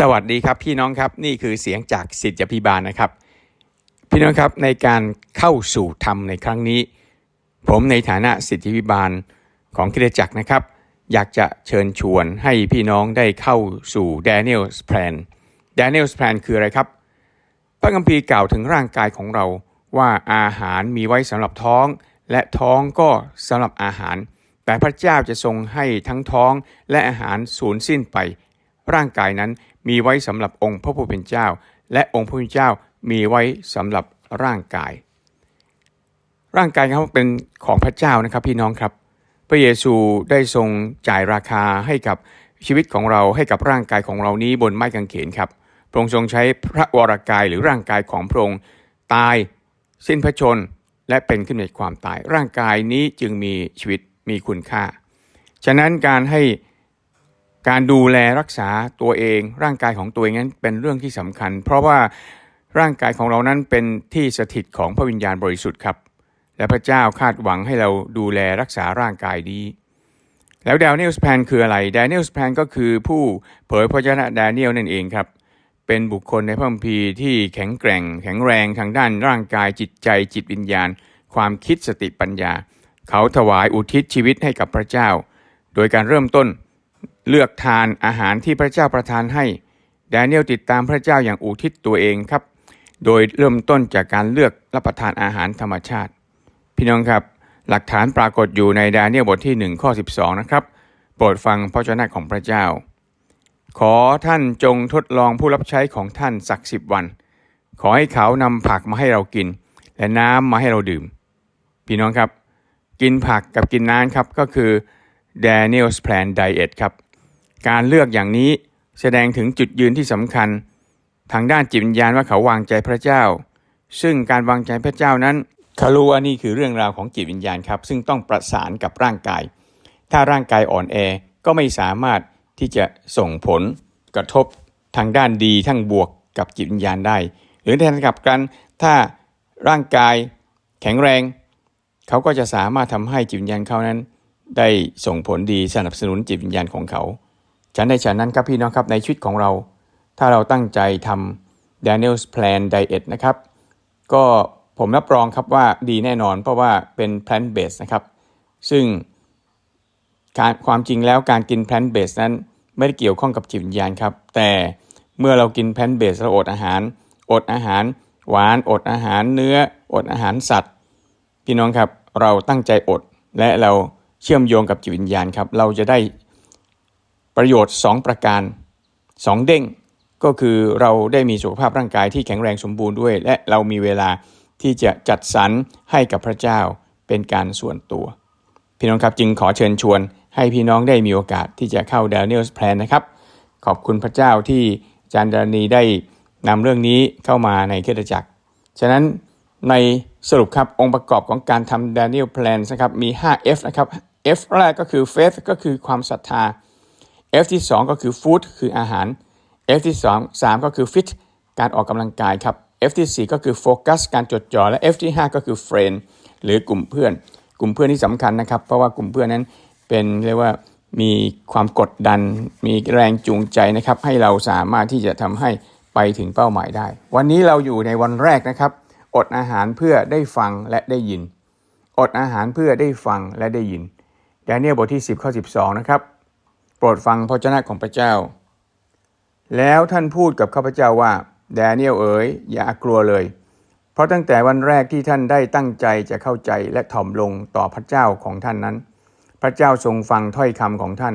สวัสดีครับพี่น้องครับนี่คือเสียงจากสิทธิพิบาลนะครับ พี่น้องครับในการเข้าสู่ธรรมในครั้งนี้ ผมในฐานะสิทธิพิบาลของคริสตจักรนะครับ อยากจะเชิญชวนให้พี่น้องได้เข้าสู่ Daniel's Plan Daniel's Plan คืออะไรครับ พระคัมภีร์กล่าวถึงร่างกายของเราว่าอาหารมีไว้สำหรับท้อง และท้องก็สำหรับอาหาร แต่พระเจ้าจะทรงให้ทั้งท้องและอาหารสูญสิ้นไป ร่างกายนั้น มีไว้สำหรับองค์พระผู้เป็นเจ้า และองค์พระผู้เป็นเจ้ามีไว้สำหรับร่างกาย ร่างกายเขาเป็นของพระเจ้านะครับพี่น้องครับ พระเยซูได้ทรงจ่ายราคาให้กับชีวิตของเราให้กับร่างกายของเรานี้บนไม้กางเขนครับพระองค์ทรงใช้พระวรากายหรือร่างกายของพระองค์ตายสิ้นพระชนและเป็นขึ้นในความตาย ร่างกายนี้จึงมีชีวิตมีคุณค่า ฉะนั้นการให้ การดูแลรักษาตัวเอง ร่างกายของตัวเองนั้นเป็นเรื่องที่สำคัญ เพราะว่าร่างกายของเรานั้นเป็นที่สถิตของพระวิญญาณบริสุทธิ์ครับ และพระเจ้าคาดหวังให้เราดูแลรักษาร่างกายนี้ แล้วด a น i e l s plan คืออะไรด a น i e l s plan ก็คือผู้เผยพระชนะด a น i e l นั่นเองครับ เป็นบุคคลในพระคัมภีร์ที่แข็งแกร่ง แข็งแรงทางด้านร่างกายจิตใจจิตวิญญาณ ความคิดสติปัญญา เขาถวายอุทิศชีวิตให้กับพระเจ้า โดยการเริ่มต้น เลือกทานอาหารที่พระเจ้าประทานให้แด a น i e l ติดตามพระเจ้าอย่างอุทิศตัวเองครับ โดยเริ่มต้นจากการเลือกรับประทานอาหารธรรมชาติ พี่น้องครับ หลักฐานปรากฏอยู่ในดาเนียลบทที่ 1 ข้อ 12 นะครับ โปรดฟังพระเจ้าของพระเจ้า ขอท่านจงทดลองผู้รับใช้ของท่านสักสิบวัน ขอให้เขานำผักมาให้เรากิน และน้ำมาให้เราดื่ม พี่น้องครับ กินผักกับกินน้ำครับก็คือ Daniel's Plan Diet ครับ การเลือกอย่างนี้แสดงถึงจุดยืนที่สำคัญ ทางด้านจิตวิญญาณว่าเขาวางใจพระเจ้า ซึ่งการวางใจพระเจ้านั้นเขารู้ว่านี่คือเรื่องราวของจิตวิญญาณครับ ซึ่งต้องประสานกับร่างกาย ถ้าร่างกายอ่อนแอก็ไม่สามารถที่จะส่งผลกระทบทางด้านดีทั้งบวกกับจิตวิญญาณได้ หรือในทางกลับกันถ้าร่างกายแข็งแรง เขาก็จะสามารถทำให้จิตวิญญาณเขานั้น ได้ส่งผลดีสนับสนุนจิตวิญญาณของเขา ฉันในฉันนั้นครับพี่น้องครับในชีวิตของเรา ถ้าเราตั้งใจทำ Daniel's Plan Diet นะครับ ก็ผมรับรองครับว่าดีแน่นอนเพราะว่าเป็น plant based นะครับ ซึ่งการความจริงแล้วการกิน plant based นั้นไม่ได้เกี่ยวข้องกับจิตวิญญาณครับ แต่เมื่อเรากิน plant based เราอดอาหาร อดอาหาร หวาน อดอาหารเนื้อ อดอาหารสัตว์ พี่น้องครับเราตั้งใจอดและเราเชื่อมโยงกับจิตวิญญาณครับ เราจะได้ ประโยชน์ 2 ประการ 2 เด้งก็คือเราได้มีสุขภาพร่างกายที่แข็งแรงสมบูรณ์ด้วย และเรามีเวลาที่จะจัดสรรให้กับพระเจ้าเป็นการส่วนตัว พี่น้องครับจึงขอเชิญชวน ให้พี่น้องได้มีโอกาสที่จะเข้า Daniel's Plan นะครับ ขอบคุณพระเจ้าที่อาจารย์ดารณีได้นำเรื่องนี้เข้ามาในเคริสตจักร ฉะนั้นในสรุปครับองค์ประกอบของการทำ Daniel Plan นะครับมี 5F นะครับ F แรกก็คือ faith ก็คือความศรัทธา F ที่ 2 ก็คือ food คืออาหาร F ที่ 2 3 ก็คือ fit การออกกำลังกายครับ F ที่ 4 ก็คือโฟกัสการจดจ่อและ F ที่ 5 ก็คือ friend หรือกลุ่มเพื่อน กลุ่มเพื่อนที่สำคัญนะครับ เพราะว่ากลุ่มเพื่อนนั้นเป็นเรียกว่ามีความกดดัน มีแรงจูงใจนะครับ ให้เราสามารถที่จะทำให้ไปถึงเป้าหมายได้ วันนี้เราอยู่ในวันแรกนะครับ อดอาหารเพื่อได้ฟังและได้ยิน อดอาหารเพื่อได้ฟังและได้ยินดาเนียลบทที่ 10 ข้อ 12 นะครับ รดฟังพระเจ้าของพระเจ้า แล้วท่านพูดกับข้าพเจ้าว่า แดเนียลเอ๋ยอย่ากลัวเลย เพราะตั้งแต่วันแรกที่ท่านได้ตั้งใจจะเข้าใจและถ่อมลงต่อพระเจ้าของท่านนั้น พระเจ้าทรงฟังถ้อยคำของท่าน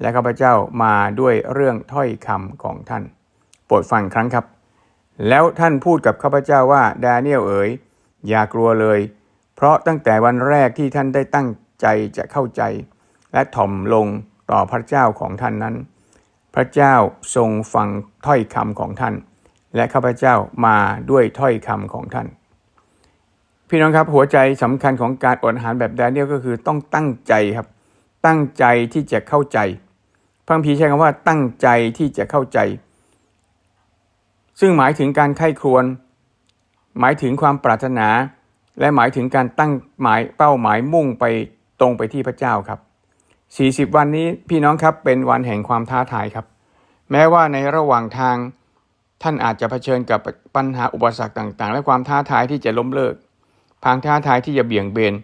และข้าพเจ้ามาด้วยเรื่องถ้อยคำของท่าน โปรดฟังครั้งครับ แล้วท่านพูดกับข้าพเจ้าว่าแดเนียลเอ๋ยอย่ากลัวเลย เพราะตั้งแต่วันแรกที่ท่านได้ตั้งใจจะเข้าใจ และถ่อมลง ต่อพระเจ้าของท่านนั้น พระเจ้าทรงฟังถ้อยคำของท่าน และข้าพเจ้ามาด้วยถ้อยคำของท่าน พี่น้องครับหัวใจสำคัญของการอดอาหารแบบแดเนียลก็คือต้องตั้งใจครับ ตั้งใจที่จะเข้าใจพระพีใช้คำว่าตั้งใจที่จะเข้าใจ ซึ่งหมายถึงการไข้ครวนหมายถึงความปรารถนา และหมายถึงการตั้งหมายเป้าหมายมุ่งไปตรงไปที่พระเจ้าครับ 40 วันนี้พี่น้องครับเป็นวันแห่งความท้าทายครับ แม้ว่าในระหว่างทางท่านอาจจะเผชิญกับปัญหาอุปสรรคต่างๆ และความท้าทายที่จะล้มเลิกพางท้าทายที่จะเบี่ยงเบน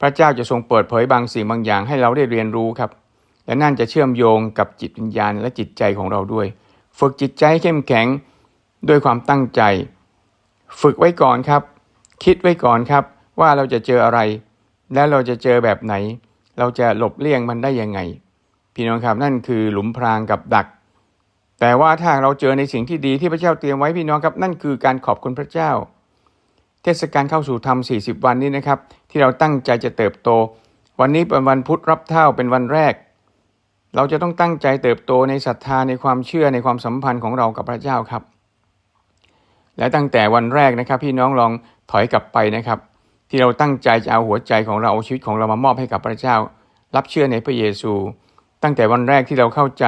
พระเจ้าจะทรงเปิดเผยบางสิ่งบางอย่างให้เราได้เรียนรู้ครับ และนั่นจะเชื่อมโยงกับจิตวิญญาณและจิตใจของเราด้วย ฝึกจิตใจเข้มแข็งด้วยความตั้งใจ ฝึกไว้ก่อนครับ คิดไว้ก่อนครับว่าเราจะเจออะไร และเราจะเจอแบบไหน เราจะหลบเลี่ยงมันได้ยังไง พี่น้องครับนั่นคือหลุมพรางกับดัก แต่ว่าถ้าเราเจอในสิ่งที่ดีที่พระเจ้าเตรียมไว้พี่น้องครับ นั่นคือการขอบคุณพระเจ้า เทศกาลเข้าสู่ธรรม 40 วันนี้นะครับ ที่เราตั้งใจจะเติบโต วันนี้เป็นวันพุธรับเท่าเป็นวันแรก เราจะต้องตั้งใจเติบโตในศรัทธาในความเชื่อในความสัมพันธ์ของเรากับพระเจ้าครับ และตั้งแต่วันแรกนะครับ พี่น้องลองถอยกลับไปนะครับ ที่เราตั้งใจจะเอาหัวใจของเราเอาชีวิตของเรามามอบให้กับพระเจ้า รับเชื่อในพระเยซู ตั้งแต่วันแรกที่เราเข้าใจ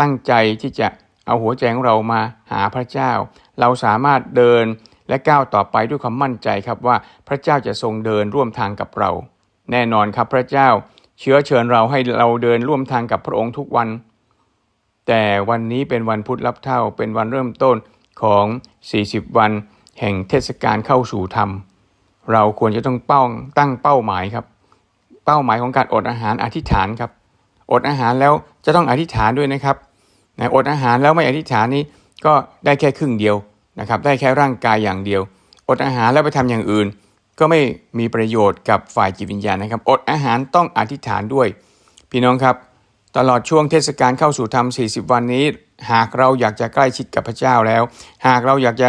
ตั้งใจที่จะเอาหัวใจของเรามาหาพระเจ้า เราสามารถเดินและก้าวต่อไปด้วยความมั่นใจครับว่าพระเจ้าจะทรงเดินร่วมทางกับเรา แน่นอนครับพระเจ้าเชื้อเชิญเราให้เราเดินร่วมทางกับพระองค์ทุกวัน แต่วันนี้เป็นวันพุธรับเท่าเป็นวันเริ่มต้นของ 40 วัน แห่งเทศกาลเข้าสู่ธรรม เราควรจะต้องเป้าตั้งเป้าหมายครับ เป้าหมายของการอดอาหารอธิษฐานครับ อดอาหารแล้วจะต้องอธิษฐานด้วยนะครับนะอดอาหารแล้วไม่อธิษฐานนี้ก็ได้แค่ครึ่งเดียวนะครับ ได้แค่ร่างกายอย่างเดียว อดอาหารแล้วไปทำอย่างอื่น ก็ไม่มีประโยชน์กับฝ่ายจิตวิญญาณนะครับ อดอาหารต้องอธิษฐานด้วย พี่น้องครับ ตลอดช่วงเทศกาลเข้าสู่ธรรม 40 วันนี้ หากเราอยากจะใกล้ชิดกับพระเจ้าแล้ว หากเราอยากจะ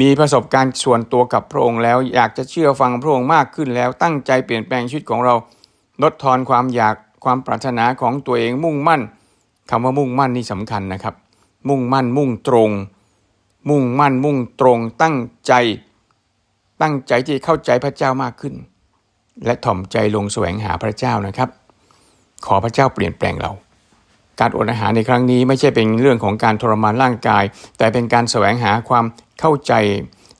มีประสบการณ์ส่วนตัวกับพระองค์แล้ว อยากจะเชื่อฟังพระองค์มากขึ้นแล้ว ตั้งใจเปลี่ยนแปลงชีวิตของเรา ลดทอนความอยากความปรารถนาของตัวเองมุ่งมั่นคำว่ามุ่งมั่นนี่สำคัญนะครับ มุ่งมั่นมุ่งตรง มุ่งมั่นมุ่งตรง ตั้งใจ ตั้งใจที่เข้าใจพระเจ้ามากขึ้น และถ่อมใจลงแสวงหาพระเจ้านะครับ ขอพระเจ้าเปลี่ยนแปลงเรา การอดอาหารในครั้งนี้ไม่ใช่เป็นเรื่องของการทรมานร่างกาย แต่เป็นการแสวงหาความเข้าใจ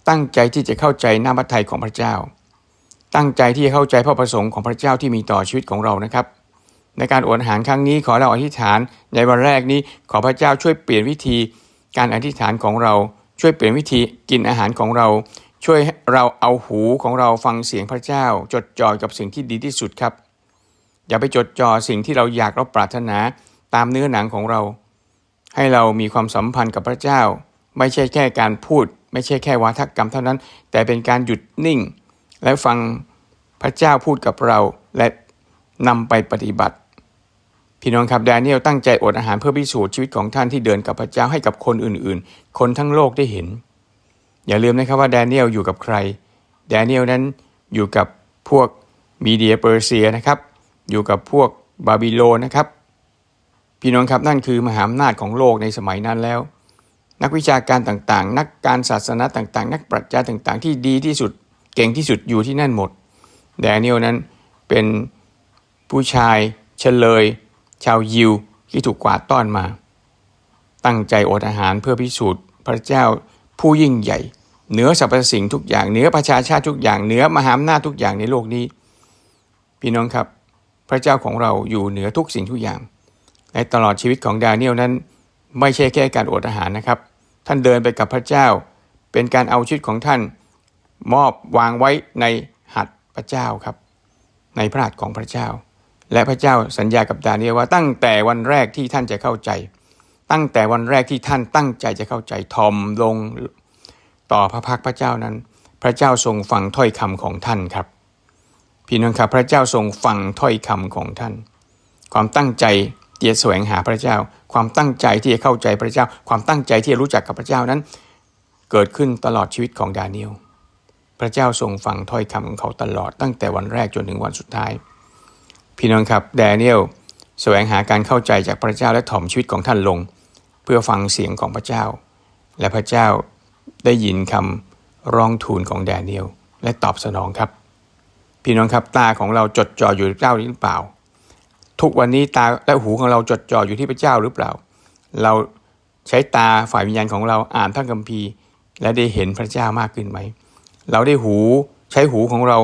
ตั้งใจที่จะเข้าใจหน้าพระทัยของพระเจ้า ตั้งใจที่จะเข้าใจพระประสงค์ของพระเจ้าที่มีต่อชีวิตของเรานะครับ ในการอดอาหารครั้งนี้ขอเราอธิษฐาน ในวันแรกนี้ขอพระเจ้าช่วยเปลี่ยนวิธี การอธิษฐานของเราช่วยเปลี่ยนวิธีกินอาหารของเรา ช่วยเราเอาหูของเราฟังเสียงพระเจ้า จดจ่อกับสิ่งที่ดีที่สุดครับ อย่าไปจดจ่อสิ่งที่เราอยากเราปรารถนา ตามเนื้อหนังของเรา ให้เรามีความสัมพันธ์กับพระเจ้า ไม่ใช่แค่การพูด ไม่ใช่แค่วาทกรรมเท่านั้น แต่เป็นการหยุดนิ่ง และฟังพระเจ้าพูดกับเราและนำไปปฏิบัติ พี่น้องครับแดเนียลตั้งใจอดอาหารเพื่อพิสูจน์ชีวิตของท่านที่เดินกับพระเจ้าให้กับคนอื่นๆ คนทั้งโลกได้เห็น อย่าลืมนะครับว่าแดเนียลอยู่กับใครแดเนียลนั้นอยู่กับพวกมีเดียเปอร์เซียนะครับ อยู่กับพวกบาบิโลนนะครับ พี่น้องครับนั่นคือมหาอำนาจของโลกในสมัยนั้นแล้ว นักวิชาการต่างๆ นักการศาสนาต่างๆ นักปรัชญาต่างๆ ที่ดีที่สุดเก่งที่สุดอยู่ที่นั่นหมดแดเนียลนั้นเป็นผู้ชายเฉลย ชาวยิวที่ถูกกวาดต้อนมา ตั้งใจอดอาหารเพื่อพิสูจน์พระเจ้าผู้ยิ่งใหญ่ เหนือสรรพสิ่งทุกอย่างเหนือประชาชาติทุกอย่างเหนือมหาอำนาจทุกอย่างในโลกนี้ พี่น้องครับ พระเจ้าของเราอยู่เหนือทุกสิ่งทุกอย่าง และตลอดชีวิตของดาเนียลนั้น ไม่ใช่แค่การอดอาหารนะครับ ท่านเดินไปกับพระเจ้า เป็นการเอาชีวิตของท่าน มอบวางไว้ในหัตถ์พระเจ้าครับ ในพระหัตถ์ของพระเจ้า และพระเจ้าสัญญากับดาเนียลว่าตั้งแต่วันแรกที่ท่านจะเข้าใจ ตั้งแต่วันแรกที่ท่านตั้งใจจะเข้าใจทอมลงต่อพระพักพระเจ้านั้น พระเจ้าทรงฟังถ้อยคำของท่านครับพี่น้องครับพระเจ้าทรงฟังถ้อยคำของท่าน ความตั้งใจ ที่จะแสวงหาพระเจ้า ความตั้งใจที่จะเข้าใจพระเจ้า ความตั้งใจที่จะรู้จักกับพระเจ้านั้น เกิดขึ้นตลอดชีวิตของดาเนียลพระเจ้าทรงฟังถ้อยคำของเขาตลอดตั้งแต่วันแรกจนถึงวันสุดท้าย พี่น้องครับดาเนียลแสวงหาการเข้าใจจากพระเจ้าและถ่อมชีวิตของท่านลง เพื่อฟังเสียงของพระเจ้า และพระเจ้าได้ยินคำร้องทูลของแดเนียลและตอบสนองครับ พี่น้องครับตาของเราจดจ่ออยู่เจ้าหรือเปล่า ทุกวันนี้ตาและหูของเราจดจ่ออยู่ที่พระเจ้าหรือเปล่า เราใช้ตาฝ่ายวิญญาณของเราอ่านพระคัมภีร์ และได้เห็นพระเจ้ามากขึ้นไหม เราได้หูใช้หูของเรา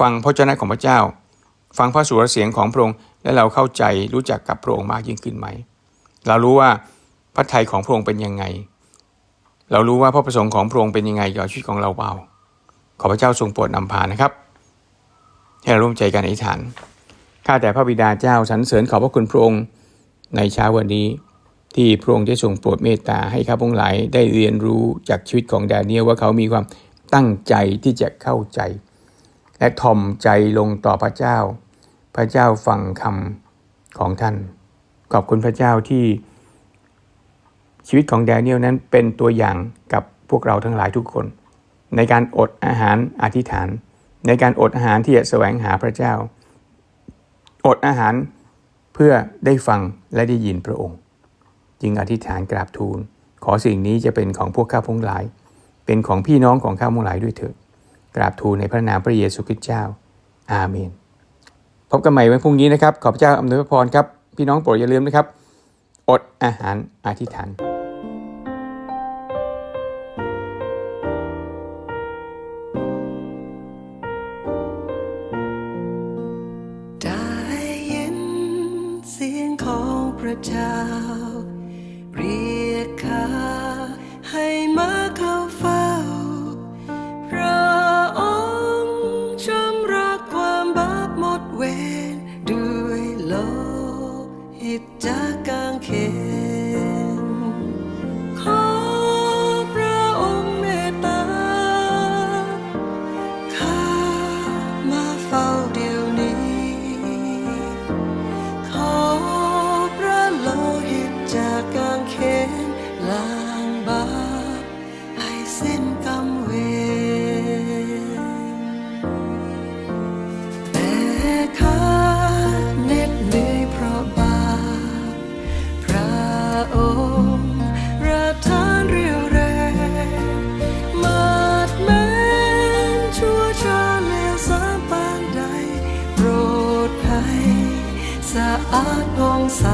ฟังพระเจ้าของพระเจ้า ฟังพระสุรเสียงของพระองค์และเราเข้าใจรู้จักกับพระองค์มากยิ่งขึ้นไหม เรารู้ว่าพระทัยของพระองค์เป็นยังไง เรารู้ว่าพระประสงค์ของพระองค์เป็นยังไงกับชีวิตของเราเปล่า ขอพระเจ้าทรงโปรดนำพานะครับ ให้เราร่วมใจกันอธิษฐาน ข้าแต่พระบิดาเจ้าสรรเสริญขอบพระคุณพระองค์ในเช้าวันนี้ ที่พระองค์ได้ทรงโปรดเมตตาให้ข้าพงหลายได้เรียนรู้จากชีวิตของแดเนียลว่าเขามีความตั้งใจที่จะเข้าใจ และทอมใจลงต่อพระเจ้า พระเจ้าฟังคำของท่าน ขอบคุณพระเจ้าที่ชีวิตของแดเนียลนั้นเป็นตัวอย่างกับพวกเราทั้งหลายทุกคน ในการอดอาหารอธิษฐาน ในการอดอาหารที่จะแสวงหาพระเจ้า อดอาหารเพื่อได้ฟังและได้ยินพระองค์ จึงอธิษฐานกราบทูล ขอสิ่งนี้จะเป็นของพวกข้าพงหลาย เป็นของพี่น้องของข้าพงหลายด้วยเถิดกราบทูลในพระนามพระเยซูคริสต์เจ้า อาเมน พบกันใหม่วันพรุ่งนี้นะครับ ขอพระเจ้าอำนวยพรครับ พี่น้องโปรดอย่าลืมนะครับ อดอาหารอธิษฐาน สะอาดผ่งใส